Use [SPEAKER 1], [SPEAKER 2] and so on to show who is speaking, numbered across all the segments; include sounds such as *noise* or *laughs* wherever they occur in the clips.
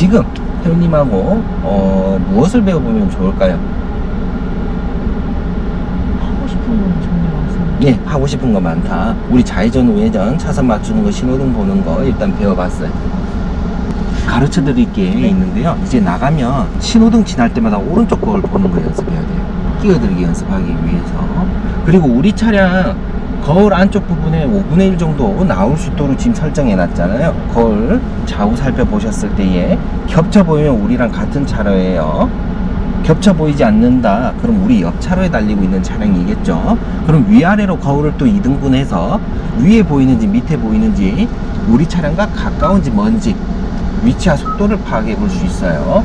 [SPEAKER 1] 지금 태훈님하고 어, 무엇을 배워보면 좋을까요?
[SPEAKER 2] 하고 싶은 건 정말 많습니다.
[SPEAKER 1] 예, 하고 싶은 거 많다. 우리 좌회전, 우회전, 차선 맞추는 거, 신호등 보는 거 일단 배워봤어요. 가르쳐 드릴 게
[SPEAKER 2] 네.
[SPEAKER 1] 있는데요. 이제 나가면 신호등 지날 때마다 오른쪽 거울 보는 거 연습해야 돼요. 끼어들기 연습하기 위해서. 그리고 우리 차량 거울 안쪽 부분에 5분의 1 정도 나올 수 있도록 지금 설정해 놨잖아요. 거울 좌우 살펴보셨을 때에 겹쳐 보이면 우리랑 같은 차로예요. 겹쳐 보이지 않는다. 그럼 우리 옆 차로에 달리고 있는 차량이겠죠. 그럼 위아래로 거울을 또 이등분해서 위에 보이는지 밑에 보이는지 우리 차량과 가까운지 먼지 위치와 속도를 파악해 볼 수 있어요.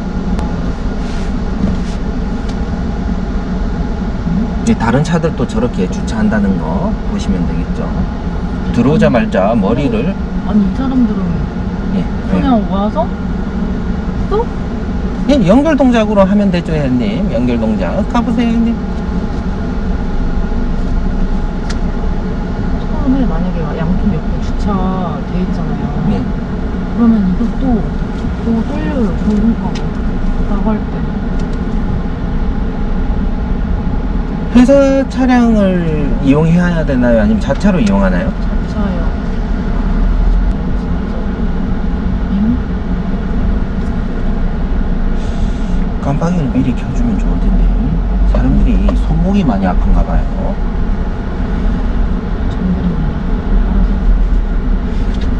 [SPEAKER 1] 이제 다른 차들도 저렇게 주차한다는 거 보시면 되겠죠. 들어오자마자 머리를
[SPEAKER 2] 아니 이 사람들은
[SPEAKER 1] 예,
[SPEAKER 2] 그냥 와서 또
[SPEAKER 1] 예, 연결 동작으로 하면 되죠, 형님. 연결 동작 가보세요, 형님.
[SPEAKER 2] 처음에 만약에 양쪽 옆에 주차돼 있잖아요.
[SPEAKER 1] 네.
[SPEAKER 2] 그러면 이것도 또 떨려요. 그러니까 나갈 때.
[SPEAKER 1] 회사 차량을 이용해야 되나요? 아니면 자차로 이용하나요?
[SPEAKER 2] 자차요. 응?
[SPEAKER 1] 깜빡이를 미리 켜주면 좋을 텐데 사람들이 손목이 많이 아픈가 봐요.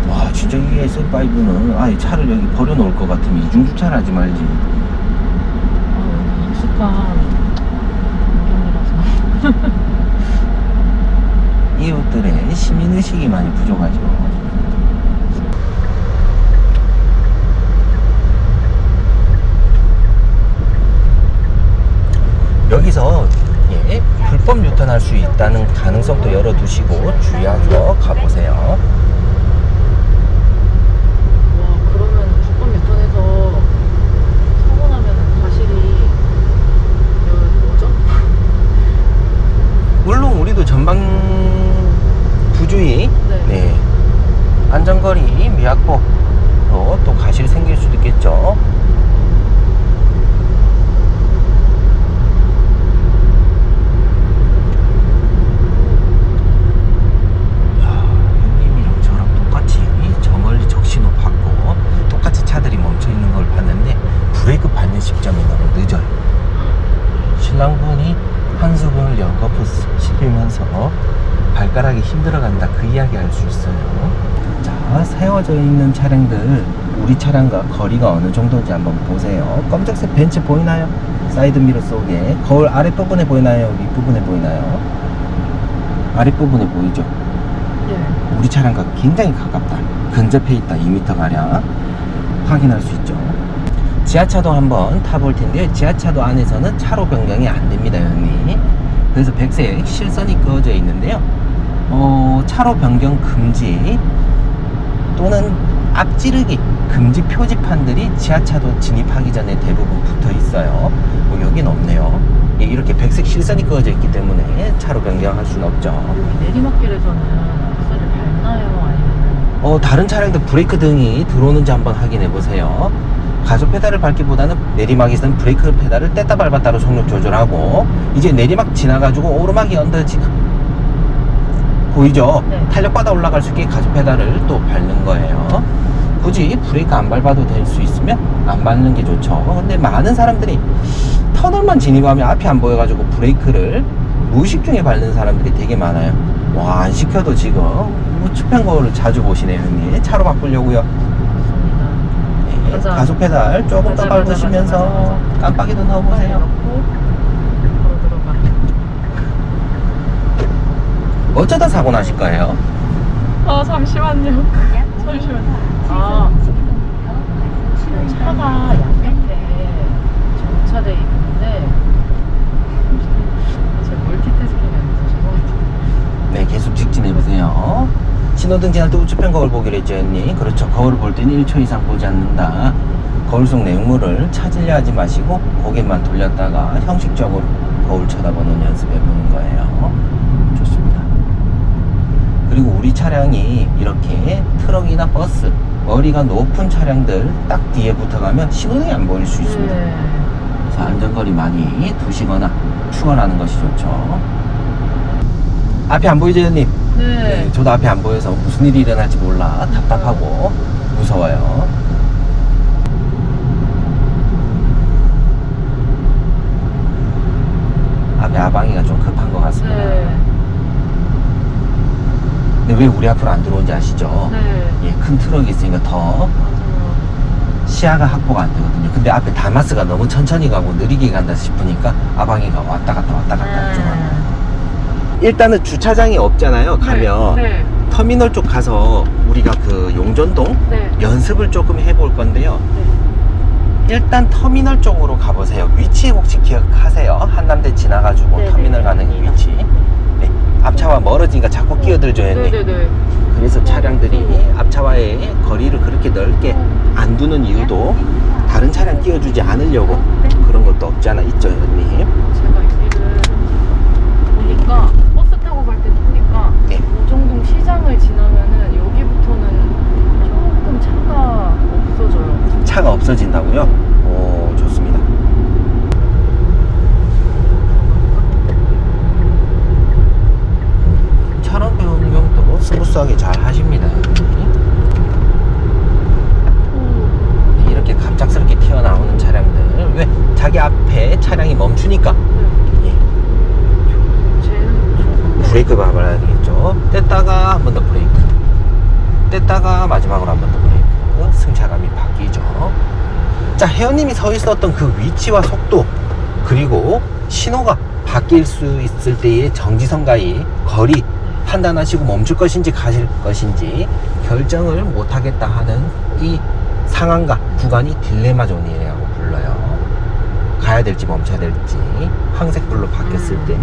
[SPEAKER 1] 와 진짜 이 S5는 아예 차를 여기 버려놓을 것 같으면 이중 주차를 하지 말지.
[SPEAKER 2] 아, 여기 익숙한 이라서. *laughs*
[SPEAKER 1] 이웃들의 시민의식이 많이 부족하죠. 여기서 예, 불법 유턴할 수 있다는 가능성도 열어두시고 주의하셔 가보세요.
[SPEAKER 2] 와, 그러면 불법 유턴해서 사고 나면 과실이 몇- 뭐죠?
[SPEAKER 1] 물론 우리도 전방 부주의,
[SPEAKER 2] 네.
[SPEAKER 1] 네, 안전거리 미확보로 또 과실이 생길 수도 있겠죠. 야, 형님이랑 저랑 똑같이 저 멀리 적신호 받고 똑같이 차들이 멈춰 있는 걸 봤는데 브레이크 밟는 시점이 너무 늦어요. 신랑분이 한수분을 연거푸 씹히면서 발가락이 힘들어간다 그 이야기 할 수 있어요. 자, 세워져 있는 차량들 우리 차량과 거리가 어느 정도인지 한번 보세요. 검정색 벤츠 보이나요? 사이드 미러 속에 거울 아랫부분에 보이나요? 윗부분에 보이나요? 아랫부분에 보이죠?
[SPEAKER 2] 네.
[SPEAKER 1] 우리 차량과 굉장히 가깝다. 근접해 있다. 2m 가량 확인할 수 있죠. 지하차도 한번 타볼 텐데요. 지하차도 안에서는 차로 변경이 안 됩니다, 형님. 그래서 백색 실선이 그어져 있는데요. 어, 차로 변경 금지 또는 앞지르기 금지 표지판들이 지하차도 진입하기 전에 대부분 붙어 있어요. 뭐 여긴 없네요. 예, 이렇게 백색 실선이 그어져 있기 때문에 차로 변경할 수는 없죠.
[SPEAKER 2] 여기 내리막길에서는 악셀을 밟나요? 아니면
[SPEAKER 1] 어, 다른 차량들 브레이크 등이 들어오는지 한번 확인해 보세요. 가속 페달을 밟기보다는 내리막에서는 브레이크 페달을 뗐다 밟았다로 속력 조절하고 이제 내리막 지나가지고 오르막이 언더 지 보이죠?
[SPEAKER 2] 네.
[SPEAKER 1] 탄력받아 올라갈 수 있게 가속 페달을 또 밟는 거예요. 굳이 브레이크 안 밟아도 될 수 있으면 안 밟는 게 좋죠. 근데 많은 사람들이 터널만 진입하면 앞이 안 보여가지고 브레이크를 무의식 중에 밟는 사람들이 되게 많아요. 와, 안 시켜도 지금 우측 편 거울을 자주 보시네요, 형님. 차로 바꾸려고요.
[SPEAKER 2] 가자.
[SPEAKER 1] 가속 페달 조금 더
[SPEAKER 2] 가자, 가자,
[SPEAKER 1] 밟으시면서. 깜빡이도 넣어보세요. 어쩌다 사고 나실 거예요?
[SPEAKER 2] 아 잠시만요. 잠시만요. 아 차가 양옆에 정차돼 있는데 제가 멀티태스킹이 안 돼서 죄송합니다.
[SPEAKER 1] 네, 계속 직진해 보세요. 신호등 지날 때 우측편 거울 보기로 했죠, 형님. 그렇죠. 거울을 볼 때는 1초 이상 보지 않는다. 거울 속 내용물을 찾으려 하지 마시고 고개만 돌렸다가 형식적으로 거울 쳐다보는 연습해 보는 거예요. 좋습니다. 그리고 우리 차량이 이렇게 트럭이나 버스 머리가 높은 차량들 딱 뒤에 붙어가면 신호등이 안 보일 수 있습니다.
[SPEAKER 2] 네.
[SPEAKER 1] 그래서 안전거리 많이 두시거나 추월하는 것이 좋죠. 앞이 안 보이죠, 형님?
[SPEAKER 2] 네.
[SPEAKER 1] 저도 앞이 안 보여서 무슨 일이 일어날지 몰라 답답하고 무서워요. 앞에 아방이가 좀 급한 것 같습니다.
[SPEAKER 2] 네.
[SPEAKER 1] 근데 왜 우리 앞으로 안 들어온지 아시죠?
[SPEAKER 2] 네.
[SPEAKER 1] 예, 큰 트럭이 있으니까 더. 시야가 확보가 안 되거든요. 근데 앞에 다마스가 너무 천천히 가고 느리게 간다 싶으니까 아방이가 왔다 갔다 왔다 갔다 좀 합니다. 일단은 주차장이 없잖아요. 가면
[SPEAKER 2] 네.
[SPEAKER 1] 터미널 쪽 가서 우리가 그 용전동
[SPEAKER 2] 네.
[SPEAKER 1] 연습을 조금 해볼 건데요.
[SPEAKER 2] 네.
[SPEAKER 1] 일단 터미널 쪽으로 가보세요. 위치 혹시 기억하세요? 한남대 지나가지고
[SPEAKER 2] 네네.
[SPEAKER 1] 터미널 가는 이 위치. 네. 앞차와 멀어지니까 자꾸 끼어들죠, 형님.
[SPEAKER 2] 네네 네.
[SPEAKER 1] 그래서 차량들이 앞차와의 거리를 그렇게 넓게 안 두는 이유도 다른 차량 끼워주지 않으려고 그런 것도 없지 않아 있죠, 형님.
[SPEAKER 2] 제가 여기를 보니까 버스 타고 갈 때 보니까
[SPEAKER 1] 네.
[SPEAKER 2] 오정동 시장을 지나면은 여기부터는 조금 차가 없어져요.
[SPEAKER 1] 차가 없어진다고요? 오, 좋습니다. 차량 변경도 스무스하게 잘 하십니다. 이렇게 갑작스럽게 튀어나오는 차량들 왜 자기 앞에 차량이 멈추니까
[SPEAKER 2] 네.
[SPEAKER 1] 예,
[SPEAKER 2] 쟤는 조금
[SPEAKER 1] 브레이크 밟아야 되겠죠 뗐다가 한 번 더 브레이크 뗐다가 마지막으로 한 번 더 브레이크 승차감이 바뀌죠. 자 혜연님이 서 있었던 그 위치와 속도 그리고 신호가 바뀔 수 있을 때의 정지선과의 거리 판단하시고 멈출 것인지 가실 것인지 결정을 못하겠다 하는 이 상황과 구간이 딜레마 존이라고 불러요. 가야 될지 멈춰야 될지 황색불로 바뀌었을 때.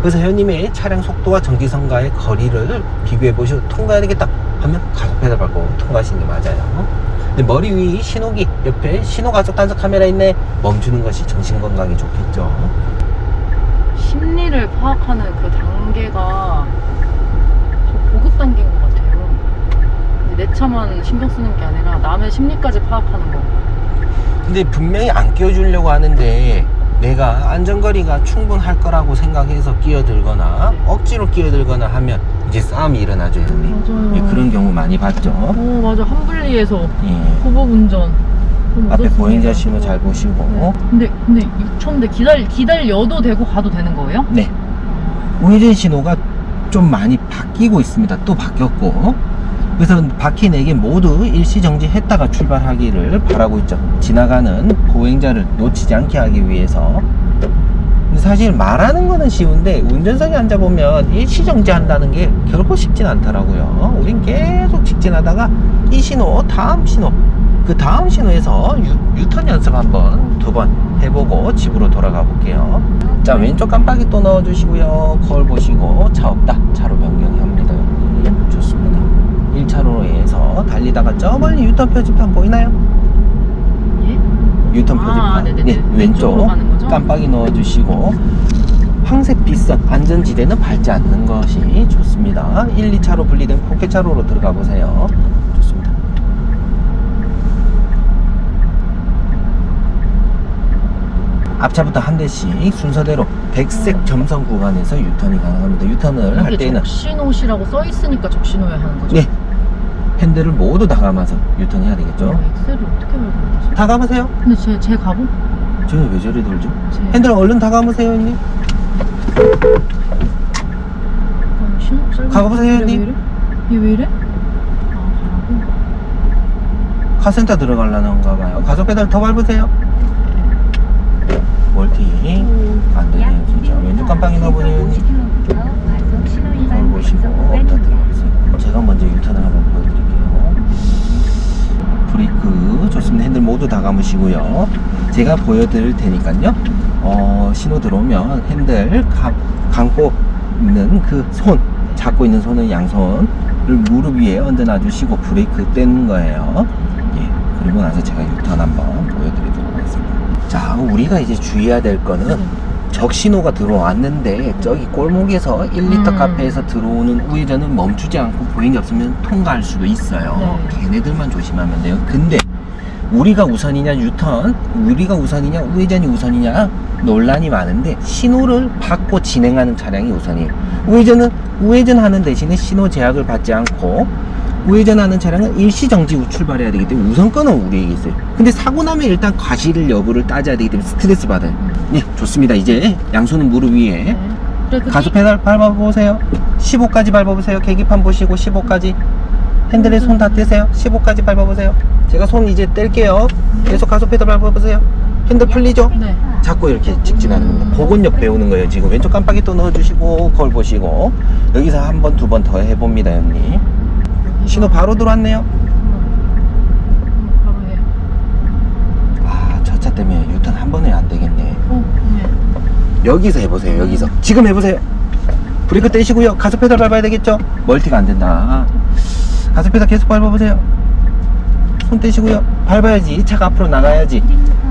[SPEAKER 1] 그래서 회원님의 차량 속도와 정지선과의 거리를 비교해 보시고 통과해야 되겠다 하면 가속 페달 밟고 통과하시는 게 맞아요. 근데 머리 위 신호기 옆에 신호 가속 단속 카메라 있네 멈추는 것이 정신 건강에 좋겠죠.
[SPEAKER 2] 심리를 파악하는 그 단계가 좀 고급 단계인 것 같아요. 내 차만 신경 쓰는 게 아니라 남의 심리까지 파악하는 거.
[SPEAKER 1] 근데 분명히 안 끼워주려고 하는데 내가 안전거리가 충분할 거라고 생각해서 끼어들거나
[SPEAKER 2] 네.
[SPEAKER 1] 억지로 끼어들거나 하면 이제 싸움이 일어나죠, 형님.
[SPEAKER 2] 맞아요.
[SPEAKER 1] 예, 그런 경우 많이 봤죠.
[SPEAKER 2] 오 맞아 한분리에서
[SPEAKER 1] 예.
[SPEAKER 2] 후보 운전. 좀
[SPEAKER 1] 앞에
[SPEAKER 2] 무섭습니다.
[SPEAKER 1] 보행자 신호 잘 보시고.
[SPEAKER 2] 네. 근데 근데 6천대 기다리 기다려도 되고 가도 되는 거예요?
[SPEAKER 1] 네. 우회전 신호가 좀 많이 바뀌고 있습니다. 또 바뀌었고. 그래서 바뀐 애게 모두 일시 정지했다가 출발하기를 바라고 있죠. 지나가는 보행자를 놓치지 않게 하기 위해서. 사실 말하는 거는 쉬운데 운전석에 앉아보면 일시 정지한다는 게 결코 쉽진 않더라고요. 우린 계속 직진하다가 이 신호, 다음 신호, 그 다음 신호에서 유, 턴 연습 한번 두 번 해보고 집으로 돌아가 볼게요. 자 왼쪽 깜빡이 또 넣어주시고요. 거울 보시고 차 없다. 차로 변경합니다. 좋습니다. 1차로에서 달리다가 저 멀리 유턴 표지판 보이나요?
[SPEAKER 2] 예?
[SPEAKER 1] 유턴
[SPEAKER 2] 아,
[SPEAKER 1] 표지판.
[SPEAKER 2] 네네네.
[SPEAKER 1] 네, 왼쪽
[SPEAKER 2] 가는 거죠?
[SPEAKER 1] 깜빡이 넣어주시고 황색 빗선 안전지대는 밟지 않는 것이 좋습니다. 1, 2차로 분리된 포켓차로로 들어가 보세요. 좋습니다. 앞차부터 한 대씩 순서대로 백색 점선 구간에서 유턴이 가능합니다. 유턴을 할 때는
[SPEAKER 2] 적신호시라고 써 있으니까 적신호야 하는 거죠?
[SPEAKER 1] 네 핸들을 모두 다 감아서 유턴해야 되겠죠.
[SPEAKER 2] 어, 엑셀을 어떻게 밟아야 되지?
[SPEAKER 1] 다 감으세요.
[SPEAKER 2] 근데 제, 제 가보?
[SPEAKER 1] 저는 왜 저리 돌죠?
[SPEAKER 2] 제
[SPEAKER 1] 핸들 얼른 다 감으세요, 형님. 가보세요,
[SPEAKER 2] 왜
[SPEAKER 1] 형님.
[SPEAKER 2] 이래? 얘왜 이래? 아?
[SPEAKER 1] 카센터 들어가려는가 봐요. 가속 페달 더 밟으세요. 멀티 안 되네요, 진짜. 왼쪽 깜빡이 넣어보니 거울 보시고 없다 들어가세요. 제가 먼저 유턴을 한번 보여드릴게요. 브레이크 좋습니다. 핸들 모두 다 감으시고요. 제가 보여드릴 테니까요. 어, 신호 들어오면 핸들 감, 감고 있는 그 손, 잡고 있는 손은 양손을 무릎 위에 얹어 놔주시고 브레이크 떼는 거예요. 예, 그리고 나서 제가 유턴 한번 보여드리도록 하겠습니다. 자, 우리가 이제 주의해야 될 거는 저 적신호가 들어왔는데 저기 골목에서 1리터
[SPEAKER 2] 음.
[SPEAKER 1] 카페에서 들어오는 우회전은 멈추지 않고 보행이 없으면 통과할 수도 있어요.
[SPEAKER 2] 네.
[SPEAKER 1] 걔네들만 조심하면 돼요. 근데 우리가 우선이냐 유턴, 우리가 우선이냐 우회전이 우선이냐 논란이 많은데 신호를 받고 진행하는 차량이 우선이에요. 우회전은 우회전하는 대신에 신호 제약을 받지 않고 우회전하는 차량은 일시정지 후 출발해야 되기 때문에 우선권은 우리에게 있어요. 근데 사고 나면 일단 과실 여부를 따져야 되기 때문에 스트레스 받아요. 예, 좋습니다. 이제 양손은 무릎 위에
[SPEAKER 2] 네. 브레이크
[SPEAKER 1] 가속 페달 밟아보세요. 15까지 밟아보세요. 계기판 보시고 15까지. 핸들에 손 다 떼세요. 15까지 밟아보세요. 제가 손 이제 뗄게요. 계속 가속 페달 밟아보세요. 핸들 풀리죠?
[SPEAKER 2] 네.
[SPEAKER 1] 자꾸 이렇게 직진하는 겁니다. 복원력 배우는 거예요. 지금 왼쪽 깜빡이 또 넣어주시고 거울 보시고 여기서 한 번 두 번 더 해봅니다, 형님. 신호 바로 들어왔네요.
[SPEAKER 2] 음, 바로 해.
[SPEAKER 1] 아, 저 차 때문에 유턴 한 번에 안 되겠네.
[SPEAKER 2] 어, 네.
[SPEAKER 1] 여기서 해보세요. 여기서 지금 해보세요. 브레이크 떼시고요. 가속 페달 밟아야 되겠죠? 멀티가 안 된다. 가속 페달 계속 밟아보세요. 손 떼시고요. 밟아야지. 차가 앞으로 나가야지.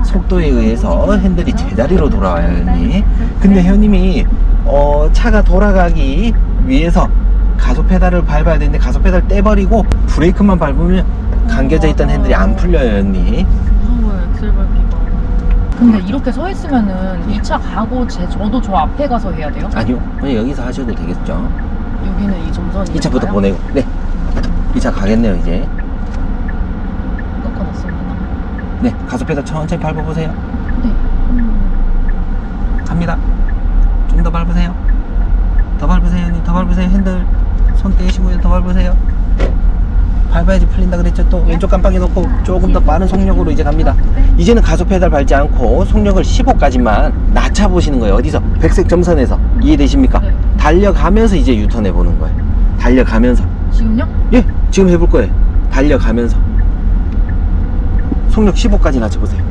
[SPEAKER 1] 속도에 의해서 핸들이 제자리로 돌아와요, 현님. 근데 현님이 어, 차가 돌아가기 위해서 가속 페달을 밟아야 되는데 가속 페달 떼버리고 브레이크만 밟으면 감겨져 있던 핸들이 안 풀려요, 현님.
[SPEAKER 2] 무서워요, 엑셀 밟기가. 근데 이렇게 서 있으면은 이 차 가고 제 저도 저 앞에 가서 해야 돼요?
[SPEAKER 1] 아니요, 그냥 여기서 하셔도 되겠죠.
[SPEAKER 2] 여기는 이 점선이.
[SPEAKER 1] 이 차부터 보내고, 네. 이차 가겠네요, 이제.
[SPEAKER 2] 꺾어놨습니다.
[SPEAKER 1] 네, 가속 페달 천천히 밟아보세요.
[SPEAKER 2] 네. 음.
[SPEAKER 1] 갑니다. 좀 더 밟으세요. 더 밟으세요, 형님. 더 밟으세요. 핸들 손 떼시고요. 더 밟으세요. 밟아야지 풀린다 그랬죠. 또 왼쪽 깜빡이 놓고 조금 더 빠른 속력으로 이제 갑니다. 이제는 가속 페달 밟지 않고 속력을 15까지만 낮춰 보시는 거예요. 어디서? 백색 점선에서. 이해되십니까?
[SPEAKER 2] 네.
[SPEAKER 1] 달려가면서 이제 유턴해 보는 거예요. 달려가면서.
[SPEAKER 2] 지금요?
[SPEAKER 1] 예, 지금 해볼 거예요. 달려가면서. 속력 15까지 낮춰보세요.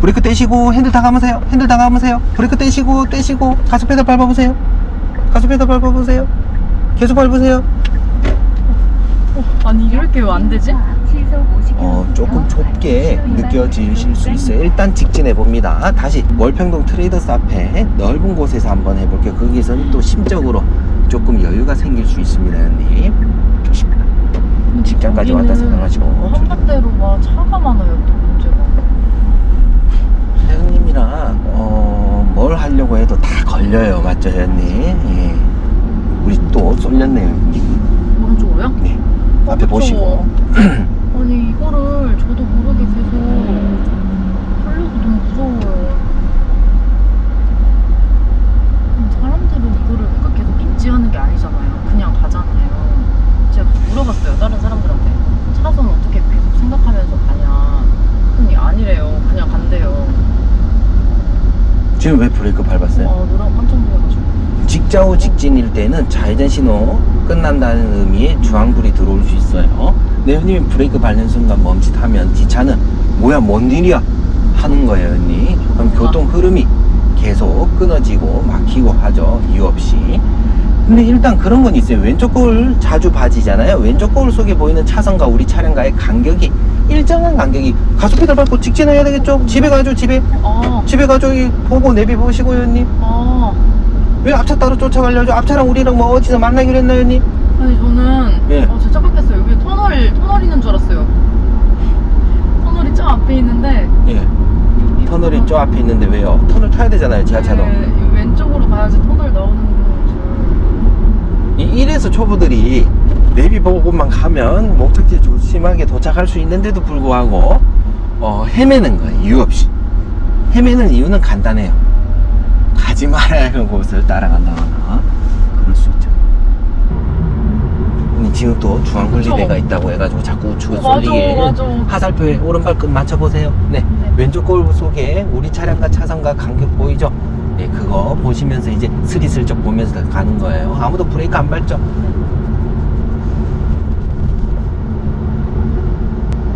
[SPEAKER 1] 브레이크 떼시고 핸들 다 감으세요. 핸들 다 감으세요. 브레이크 떼시고 떼시고 가속 페달 밟아보세요. 가속 페달 밟아보세요. 계속 밟으세요.
[SPEAKER 2] 어, 아니 이렇게 왜 안 되지?
[SPEAKER 1] 어, 조금 좁게 느껴지실 수 있어요. 일단 직진해 봅니다. 다시 월평동 트레이더스 앞에 넓은 곳에서 한번 해볼게요. 거기서는 또 심적으로 조금 여유가 생길 수 있습니다, 형님. 좋습니다. 직장까지 왔다 생각하시고.
[SPEAKER 2] 한반대로 막 차가 많아요. 또 문제가.
[SPEAKER 1] 회원님이랑 어, 뭘 하려고 해도 다 걸려요, 맞죠, 회원님? 예. 우리 또 쏠렸네요.
[SPEAKER 2] 오른쪽으로요?
[SPEAKER 1] 네. 앞에
[SPEAKER 2] 어,
[SPEAKER 1] 보시고. *clears throat*
[SPEAKER 2] 아니 이거를 저도 모르게 계속 하려고 너무 무서워요. 음, 사람들은 이거를 그러니까 계속 인지하는 게 아니잖아요. 그냥 가잖아요. 제가 물어봤어요 다른 사람들한테 차선 어떻게 계속 생각하면서 가냐. 근데 아니래요. 그냥 간대요.
[SPEAKER 1] 지금 왜 브레이크 밟았어요?
[SPEAKER 2] 아 노랑 깜짝 놀라가지고.
[SPEAKER 1] 직좌우 직진일 때는 좌회전 신호 끝난다는 의미의 주황불이 들어올 수 있어요. 네, 형님이 브레이크 밟는 순간 멈칫하면 뒷차는 뭐야, 뭔 일이야? 하는 거예요, 형님. 그럼 교통 흐름이 계속 끊어지고 막히고 하죠, 이유 없이. 근데 일단 그런 건 있어요. 왼쪽 거울 자주 봐지잖아요. 왼쪽 거울 속에 보이는 차선과 우리 차량과의 간격이 일정한 간격이 가속 페달 밟고 직진해야 되겠죠? 집에 가죠, 집에.
[SPEAKER 2] 아,
[SPEAKER 1] 집에 가죠, 이 보고 내비 보시고요, 형님.
[SPEAKER 2] 아.
[SPEAKER 1] 왜 앞차 따로 쫓아가려죠? 앞차랑 우리랑 뭐 어디서 만나기로 했나요, 형님?
[SPEAKER 2] 아니 저는
[SPEAKER 1] 예.
[SPEAKER 2] 어, 진짜 착각했어요. 여기 터널 터널 있는 줄 알았어요. 터널이 저 앞에 있는데
[SPEAKER 1] 예. 터널이 저 앞에 있는데 왜요? 터널 타야 되잖아요, 지하차도.
[SPEAKER 2] 네, 이 왼쪽으로 가야지 터널 나오는 줄.
[SPEAKER 1] 이 이래서 초보들이 내비 보고만 가면 목적지에 조심하게 도착할 수 있는데도 불구하고 어, 헤매는 거예요, 이유 없이. 헤매는 이유는 간단해요. 가지 말아야 할 곳을 따라간다거나 그럴 수 있죠. 근데 지금 또 중앙분리대가. 있다고 해가지고 자꾸 우측을
[SPEAKER 2] 어,
[SPEAKER 1] 쏠리게
[SPEAKER 2] 맞아.
[SPEAKER 1] 화살표에 오른발 끝 맞춰보세요. 네.
[SPEAKER 2] 네.
[SPEAKER 1] 왼쪽 거울 속에 우리 차량과 차선과 간격 보이죠? 네, 그거 보시면서 이제 스리슬쩍 보면서 가는 거예요. 아무도 브레이크 안 밟죠?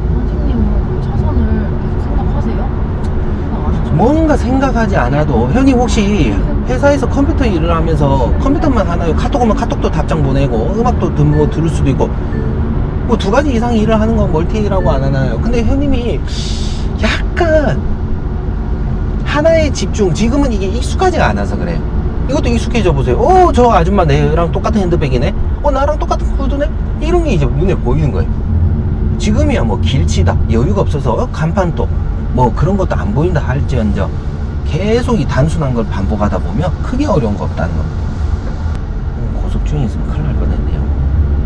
[SPEAKER 2] 선생님은 차선을 계속 생각하세요? 생각 안 하죠?
[SPEAKER 1] 뭔가 생각하지 않아도 형님 혹시 회사에서 컴퓨터 일을 하면서 컴퓨터만 하나요? 카톡 오면 카톡도 답장 보내고 음악도 듣, 뭐 들을 수도 있고. 뭐 두 가지 이상 일을 하는 건 멀티라고 안 하나요? 근데 형님이 약간 하나에 집중 지금은 이게 익숙하지가 않아서 그래요 이것도 익숙해져 보세요. 어 저 아줌마 내랑 똑같은 핸드백이네? 어 나랑 똑같은 구두네? 이런 게 이제 눈에 보이는 거예요. 지금이야 뭐 길치다 여유가 없어서 어, 간판도 뭐 그런 것도 안 보인다 할지언정 계속 이 단순한 걸 반복하다 보면 크게 어려운 거 없다는 거 음, 고속 중에 있으면 큰일 날 뻔했네요.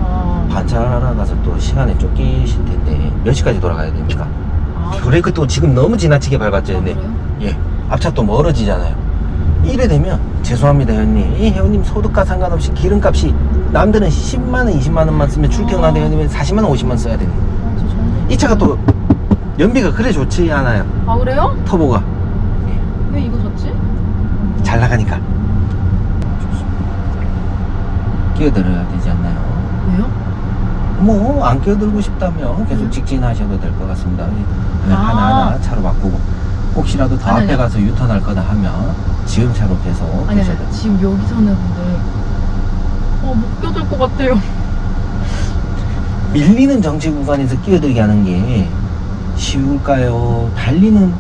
[SPEAKER 2] 아,
[SPEAKER 1] 반찬하러 가서 또 시간에 쫓기실 텐데 몇 시까지 돌아가야 됩니까?
[SPEAKER 2] 아,
[SPEAKER 1] 브레이크 또 지금 너무 지나치게 밟았죠
[SPEAKER 2] 아,
[SPEAKER 1] 네. 예. 앞차 또 멀어지잖아요. 이래 되면 죄송합니다 회원님. 이 회원님 소득과 상관없이 기름값이 남들은 10만원 20만원만 쓰면 출퇴근하는
[SPEAKER 2] 아.
[SPEAKER 1] 회원님은 40만원 50만원 써야 됩니다.
[SPEAKER 2] 아, 저 저는-
[SPEAKER 1] 이 차가 또 연비가 그래 좋지 않아요
[SPEAKER 2] 아 그래요?
[SPEAKER 1] 터보가
[SPEAKER 2] 왜 이거 샀지?
[SPEAKER 1] 잘 나가니까 끼어들어야 되지 않나요?
[SPEAKER 2] 왜요?
[SPEAKER 1] 뭐 안 끼어들고 싶다면 계속 직진하셔도 될 것 같습니다 네,
[SPEAKER 2] 아.
[SPEAKER 1] 하나하나 차로 바꾸고 혹시라도 더
[SPEAKER 2] 아니,
[SPEAKER 1] 앞에
[SPEAKER 2] 아니.
[SPEAKER 1] 가서 유턴할 거다 하면 지금 차로 계속
[SPEAKER 2] 아니 아니 지금 여기서는 근데 어못 껴들 것 같아요
[SPEAKER 1] 밀리는 정체 구간에서 끼어들게 하는 게 쉬울까요? 달리는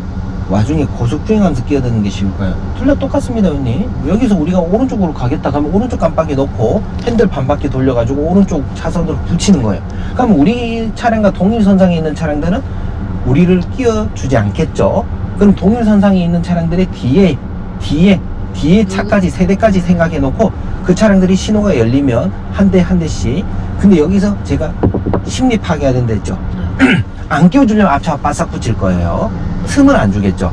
[SPEAKER 1] 와중에 고속주행하면서 끼어드는 게 쉬울까요? 둘 다 똑같습니다, 형님. 여기서 우리가 오른쪽으로 가겠다 하면 오른쪽 깜빡이 넣고 핸들 반 바퀴 돌려가지고 오른쪽 차선으로 붙이는 거예요. 그럼 우리 차량과 동일선상에 있는 차량들은 우리를 끼워주지 않겠죠? 그럼 동일선상에 있는 차량들의 뒤에, 뒤에, 뒤에 차까지, 세 대까지 생각해 놓고 그 차량들이 신호가 열리면 한 대 한 대씩. 근데 여기서 제가 심리 파괴해야 된다 했죠? *clears throat* 안 끼워주려면 앞차 바싹 붙일 거예요. 틈을 안 주겠죠.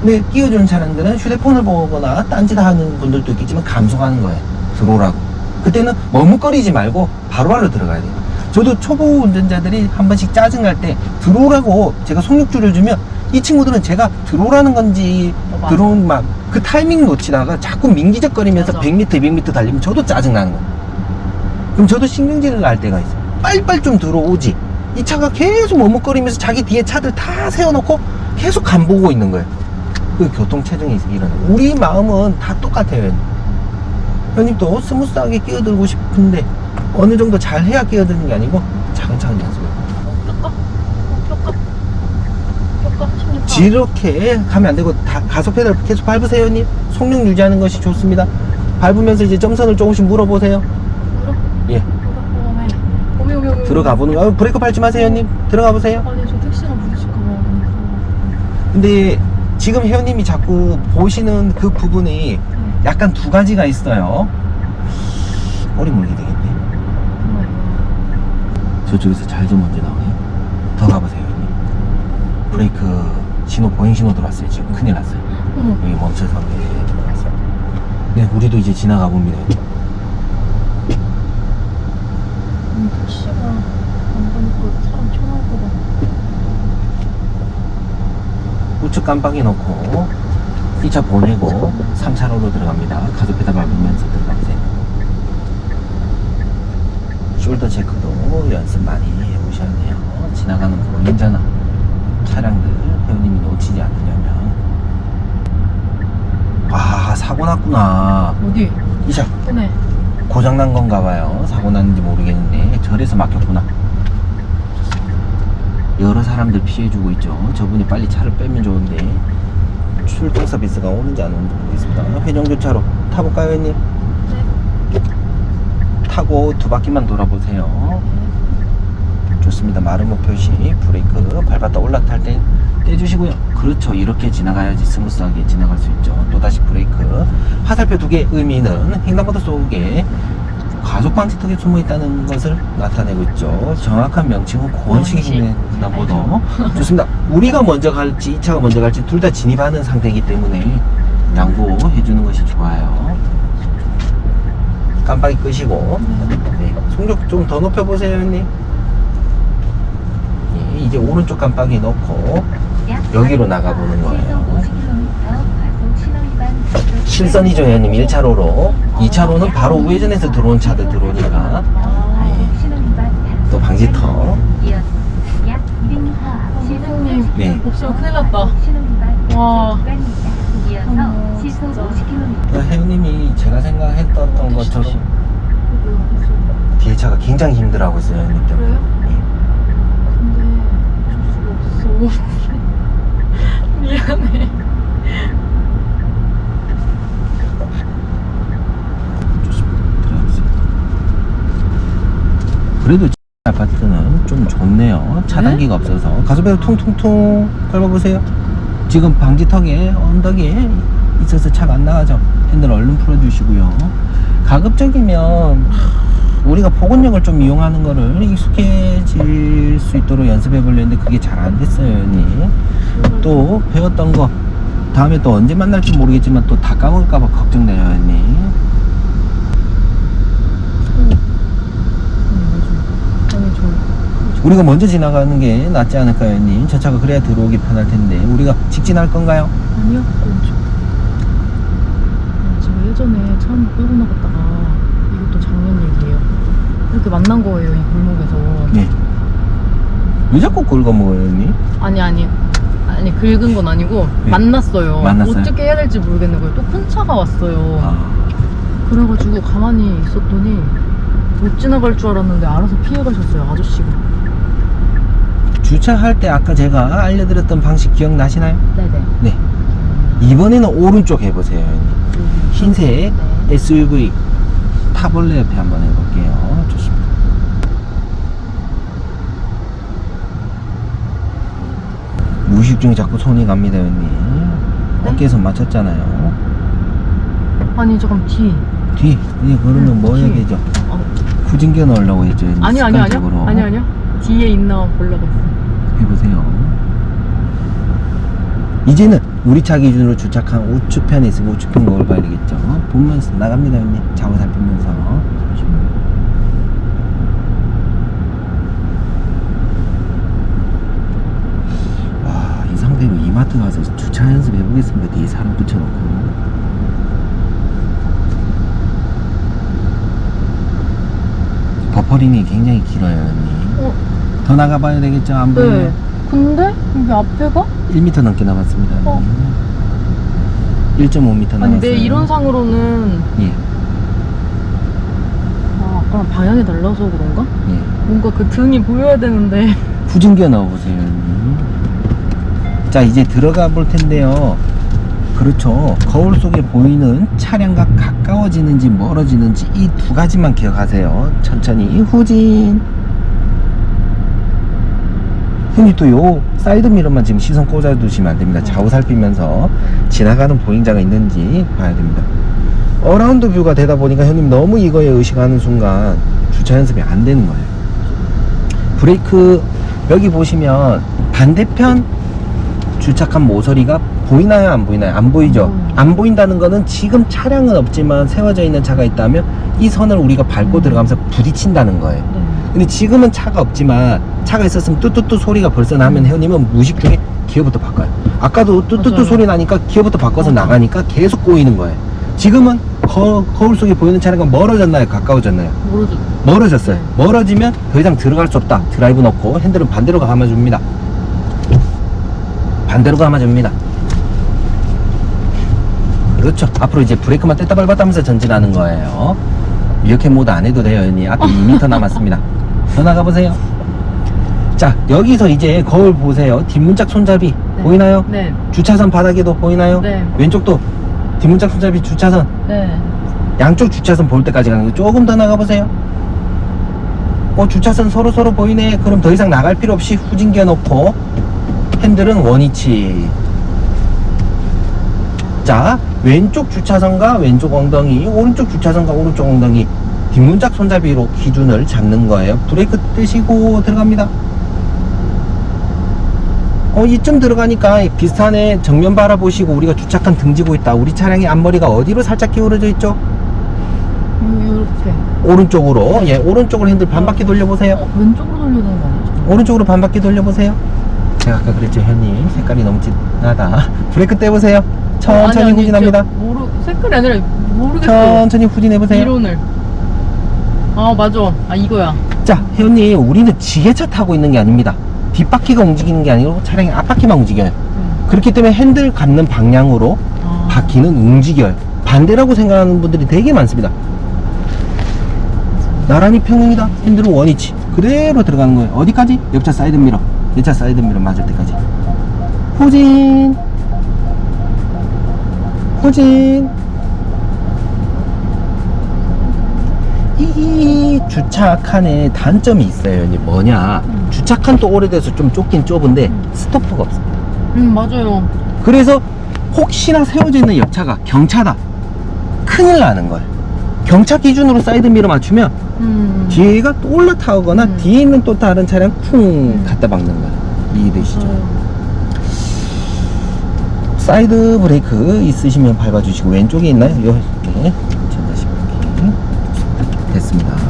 [SPEAKER 1] 근데 끼워주는 차량들은 휴대폰을 보거나 딴짓 하는 분들도 있겠지만 감속하는 거예요. 들어오라고. 그때는 머뭇거리지 말고 바로바로 들어가야 돼요. 저도 초보 운전자들이 한 번씩 짜증날 때 들어오라고 제가 속력 줄여주면 이 친구들은 제가 들어오라는 건지
[SPEAKER 2] 어.
[SPEAKER 1] 들어온 막 그 타이밍 놓치다가 자꾸 민기적거리면서
[SPEAKER 2] 맞아.
[SPEAKER 1] 100m, 200m 달리면 저도 짜증나는 거예요. 그럼 저도 신경질을 날 때가 있어요. 빨리빨리 좀 들어오지. 이 차가 계속 머뭇거리면서 자기 뒤에 차들 다 세워놓고 계속 간 보고 있는 거예요. 그 교통체증이 일어나요. 우리 마음은 다 똑같아요. 형님. 형님도 스무스하게 끼어들고 싶은데 어느 정도 잘 해야 끼어드는 게 아니고 차근차근 연습해요.
[SPEAKER 2] 뼈까? 뼈까? 뼈까? 16번
[SPEAKER 1] 이렇게 가면 안 되고 다- 가속 페달 계속 밟으세요, 형님. 속력 유지하는 것이 좋습니다. 밟으면서 이제 점선을 조금씩 물어보세요.
[SPEAKER 2] 물어?
[SPEAKER 1] 예.
[SPEAKER 2] 물어? 오메 오메 오메 오메
[SPEAKER 1] 들어가 보는 거. 아, 브레이크 밟지 마세요, 형님. 들어가 보세요.
[SPEAKER 2] 아니 저 택시랑 부딪힐까 봐
[SPEAKER 1] 근데 지금 회원님이 자꾸 보시는 그 부분이 약간 두 가지가 있어요. 꼬리 물게 되겠네. 저쪽에서 잘 좀 먼저 나오네. 더 가보세요, 형님. 브레이크 신호, 보행 신호 들어왔어요. 지금 큰일 났어요.
[SPEAKER 2] 어머
[SPEAKER 1] 여기 멈춰서 네. 네, 우리도 이제 지나가 봅니다.
[SPEAKER 2] 아니 택시가 안 가니까 사람 튀어나올까봐
[SPEAKER 1] 우측 깜빡이 넣고 이차 보내고 3차로로 들어갑니다. 가속 페달 밟으면서 들어가세요. 숄더 체크도 연습 많이 해보셔야 돼요. 지나가는 보행자나 차량들 회원님이 놓치지 않으려면 아 사고 났구나.
[SPEAKER 2] 어디?
[SPEAKER 1] 이차
[SPEAKER 2] 오메
[SPEAKER 1] 고장난 건가 봐요. 사고 났는지 모르겠는데 절에서 막혔구나. 여러 사람들 피해주고 있죠. 저분이 빨리 차를 빼면 좋은데 출동 서비스가 오는지 안 오는지 모르겠습니다. 회전 교차로 타볼까요, 형님?
[SPEAKER 2] 네
[SPEAKER 1] 타고 두 바퀴만 돌아보세요. 좋습니다. 마름모 표시 브레이크 밟았다 올라탈 때 떼주시고요. 그렇죠. 이렇게 지나가야지 스무스하게 지나갈 수 있죠. 또다시 브레이크. 화살표 두 개의 의미는 횡단보도 속에 가속 방지턱에 숨어 있다는 것을 나타내고 있죠. 정확한 명칭은 고원식
[SPEAKER 2] 고원식.
[SPEAKER 1] 횡단보도. *laughs* 좋습니다. 우리가 먼저 갈지 이 차가 먼저 갈지 둘 다 진입하는 상태이기 때문에 양보해 주는 것이 좋아요. 깜빡이 끄시고 네, 속력 좀 더 높여보세요 형님 예, 이제 오른쪽 깜빡이 넣고
[SPEAKER 3] 여기로 나가보는 거예요.
[SPEAKER 1] 실선이죠 형님 1차로로 2차로는 바로 우회전에서 들어온 차들 들어오니까 또 방지턱
[SPEAKER 2] 선생님
[SPEAKER 1] 네.
[SPEAKER 2] 없으면 큰일 났다 와
[SPEAKER 3] 50km.
[SPEAKER 1] 그 혜우님이 제가 생각했던 것처럼 뒤에 차가 굉장히 힘들어하고 있어요 형님 때문에
[SPEAKER 2] 그래요?
[SPEAKER 1] 예.
[SPEAKER 2] 근데 줄 수가 없어 미안해.
[SPEAKER 1] 그래도 아파트는 좀 좋네요. 차단기가 네? 없어서 가슴에 통통통 밟아보세요. 지금 방지턱에 언덕에 있어서 차가 안 나가죠. 핸들 얼른 풀어주시고요. 가급적이면 우리가 보건력을 좀 이용하는 거를 익숙해질 수 있도록 연습해 보려는데 그게 잘 안 됐어요, 언니. 또 배웠던 거 다음에 또 언제 만날지 모르겠지만 또 다 까먹을까봐 걱정돼요, 언니. 우리가 먼저 지나가는 게 낫지 않을까요, 언니? 저 차가 그래야 들어오기 편할 텐데 우리가 직진할 건가요?
[SPEAKER 2] 아니요 왼쪽 아, 제가 예전에 차 끌고 나갔다가 이것도 작년 얘기예요 이렇게 만난 거예요 이 골목에서
[SPEAKER 1] 네. 왜 자꾸 긁어 먹어요, 언니?
[SPEAKER 2] 아니 아니 아니 긁은 건 아니고
[SPEAKER 1] 네.
[SPEAKER 2] 만났어요
[SPEAKER 1] 만났어요?
[SPEAKER 2] 어떻게 해야 될지 모르겠는 거예요 또 큰 차가 왔어요
[SPEAKER 1] 아,
[SPEAKER 2] 그래가지고 가만히 있었더니 못 지나갈 줄 알았는데 알아서 피해 가셨어요 아저씨가
[SPEAKER 1] 주차할 때 아까 제가 알려드렸던 방식 기억나시나요?
[SPEAKER 2] 네네
[SPEAKER 1] 네. 이번에는 오른쪽 해보세요, 언니. 흰색
[SPEAKER 2] 네.
[SPEAKER 1] SUV 타볼레 옆에 한번 해볼게요. 좋습니다. 무의식 중에 자꾸 손이 갑니다, 언니.
[SPEAKER 2] 네?
[SPEAKER 1] 어깨에서 맞췄잖아요.
[SPEAKER 2] 아니 잠깐 뒤
[SPEAKER 1] 뒤, 이제 그러면
[SPEAKER 2] 응,
[SPEAKER 1] 뭐 해야
[SPEAKER 2] 뒤에.
[SPEAKER 1] 되죠?
[SPEAKER 2] 어,
[SPEAKER 1] 후진겨 넣으려고 했죠.
[SPEAKER 2] 아니 아니
[SPEAKER 1] 습관적으로.
[SPEAKER 2] 아니 아니요 뒤에 있나 보려고 했어요
[SPEAKER 1] 해보세요. 이제는 우리 차 기준으로 주차한 우측편에 있으면 우측편 거울 봐야 되겠죠. 보면서 나갑니다, 언니. 좌우 살피면서. 와, 이 이마트 가서 주차 연습 해보겠습니다. 뒤에 사람 붙여놓고. 버퍼링이 굉장히 길어요, 언니.
[SPEAKER 2] 어?
[SPEAKER 1] 더 나가봐야 되겠죠? 안 보이면.
[SPEAKER 2] 네 근데 여기 앞에가
[SPEAKER 1] 1m 넘게 남았습니다.
[SPEAKER 2] 어.
[SPEAKER 1] 1.5m 남았어요.
[SPEAKER 2] 아니 내 이론상으로는
[SPEAKER 1] 예,
[SPEAKER 2] 아 아까랑 방향이 달라서 그런가?
[SPEAKER 1] 예.
[SPEAKER 2] 뭔가 그 등이 보여야 되는데 *laughs*
[SPEAKER 1] 후진겨 넣어보세요. 언니. 자, 이제 들어가 볼 텐데요. 그렇죠. 거울 속에 보이는 차량과 가까워지는지 멀어지는지 이 두 가지만 기억하세요. 천천히 후진. 형님 또요 사이드 미러만 지금 시선 꽂아두시면 안 됩니다. 좌우 살피면서 지나가는 보행자가 있는지 봐야 됩니다. 어라운드 뷰가 되다 보니까 형님 너무 이거에 의식하는 순간 주차 연습이 안 되는 거예요. 브레이크 여기 보시면 반대편 주착한 모서리가 보이나요 안 보이나요 안 보이죠
[SPEAKER 2] 음.
[SPEAKER 1] 안 보인다는 거는 지금 차량은 없지만 세워져 있는 차가 있다면 이 선을 우리가 밟고
[SPEAKER 2] 음.
[SPEAKER 1] 들어가면서 부딪힌다는 거예요
[SPEAKER 2] 네.
[SPEAKER 1] 근데 지금은 차가 없지만 차가 있었으면 뚜뚜뚜 소리가 벌써 나면 회원님은 무식 중에 기어부터 바꿔요 아까도 뚜뚜뚜. 소리 나니까 기어부터 바꿔서. 나가니까 계속 꼬이는 거예요 지금은 거, 거울 속에 보이는 차량과 멀어졌나요 가까워졌나요
[SPEAKER 2] 모르죠
[SPEAKER 1] 멀어졌어요.
[SPEAKER 2] 네.
[SPEAKER 1] 멀어지면 더 이상 들어갈 수 없다. 드라이브 넣고 핸들은 반대로 감아줍니다. 반대로 감아줍니다. 그렇죠. 앞으로 이제 브레이크만 뗐다 밟았다 하면서 전진하는 거예요. 이렇게 모드 안 해도 돼요, 언니. 앞에 2m 남았습니다. *laughs* 더 나가보세요. 자, 여기서 이제 거울 보세요. 뒷문짝 손잡이
[SPEAKER 2] 네.
[SPEAKER 1] 보이나요?
[SPEAKER 2] 네
[SPEAKER 1] 주차선 바닥에도 보이나요?
[SPEAKER 2] 네.
[SPEAKER 1] 왼쪽도 뒷문짝 손잡이 주차선
[SPEAKER 2] 네.
[SPEAKER 1] 양쪽 주차선 볼 때까지 가는 거 조금 더 나가 보세요. 어 주차선 서로 서로 보이네. 그럼 더 이상 나갈 필요 없이 후진겨 놓고 핸들은 원위치. 자 왼쪽 주차선과 왼쪽 엉덩이, 오른쪽 주차선과 오른쪽 엉덩이 뒷문짝 손잡이로 기준을 잡는 거예요. 브레이크 떼시고 들어갑니다. 어 이쯤 들어가니까 비슷하네. 정면 바라보시고 우리가 주차칸 등지고 있다. 우리 차량의 앞머리가 어디로 살짝 기울어져 있죠?
[SPEAKER 2] 이렇게
[SPEAKER 1] 오른쪽으로 예 오른쪽으로 핸들 반 바퀴 돌려보세요
[SPEAKER 2] 어, 왼쪽으로 돌려야 되는 거 아니죠?
[SPEAKER 1] 오른쪽으로 반 바퀴 돌려보세요 제가 아까 그랬죠 현님 색깔이 너무 진하다. *laughs* 브레이크 떼보세요. 천천히
[SPEAKER 2] 아니, 아니,
[SPEAKER 1] 후진합니다.
[SPEAKER 2] 진짜 모르 색깔이 아니라 모르겠어
[SPEAKER 1] 천천히 후진해보세요.
[SPEAKER 2] 이론을. 아 맞아. 아 이거야.
[SPEAKER 1] 자 현님 우리는 지게차 타고 있는 게 아닙니다. 뒷바퀴가 움직이는 게 아니고 차량의 앞바퀴만 움직여요.
[SPEAKER 2] 음.
[SPEAKER 1] 그렇기 때문에 핸들 감는 방향으로
[SPEAKER 2] 아.
[SPEAKER 1] 바퀴는 움직여요. 반대라고 생각하는 분들이 되게 많습니다. 나란히 평행이다. 핸들은 원위치. 그대로 들어가는 거예요. 어디까지? 옆차 사이드 미러 내차 사이드 미러 맞을 때까지 후진 후진 이이 주차칸에 단점이 있어요. 이제 뭐냐?
[SPEAKER 2] 음.
[SPEAKER 1] 주차칸도 오래돼서 좀 좁긴 좁은데 스토프가 없습니다.
[SPEAKER 2] 음 맞아요.
[SPEAKER 1] 그래서 혹시나 세워져 있는 옆차가 경차다. 큰일 나는 거예요. 경차 기준으로 사이드 미러 맞추면
[SPEAKER 2] 음.
[SPEAKER 1] 뒤에가 또 올라타거나
[SPEAKER 2] 음.
[SPEAKER 1] 뒤에 있는 또 다른 차량 쿵
[SPEAKER 2] 음.
[SPEAKER 1] 갖다 박는 거예요. 이해되시죠?
[SPEAKER 2] 맞아요.
[SPEAKER 1] 사이드 브레이크 있으시면 밟아주시고 왼쪽에 있나요? 요 네. 됐습니다.